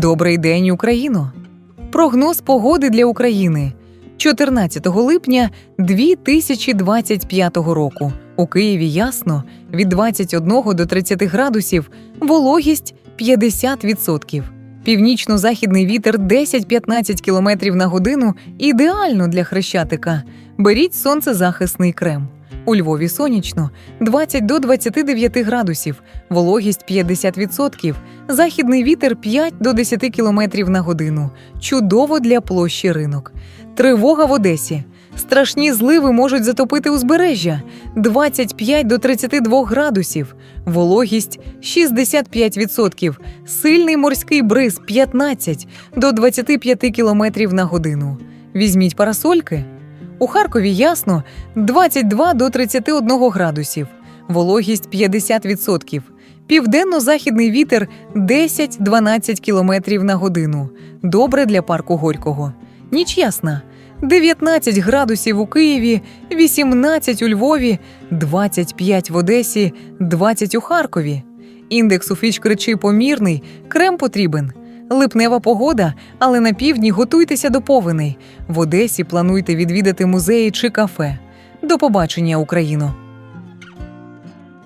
Добрий день, Україно! Прогноз погоди для України 14 липня 2025 року. У Києві ясно від 21 до 30 градусів, вологість 50%. Північно-західний вітер 10-15 км на годину ідеально для хрещатика. Беріть сонцезахисний крем. У Львові сонячно 20 до 29 градусів, вологість 50%, західний вітер 5 до 10 км на годину. Чудово для площі ринок. Тривога в Одесі. Страшні зливи можуть затопити узбережжя 25 до 32 градусів, вологість 65%, сильний морський бриз 15 до 25 км на годину. Візьміть парасольки. У Харкові ясно 22 до 31 градусів, вологість 50%, південно-західний вітер 10-12 км на годину. Добре для парку Горького. Ніч ясна. 19 градусів у Києві, 18 у Львові, 25 в Одесі, 20 у Харкові. Індекс у Фіч-Кричі помірний, крем потрібен. Липнева погода, але на півдні готуйтеся до повеней. В Одесі плануйте відвідати музеї чи кафе. До побачення, Україно!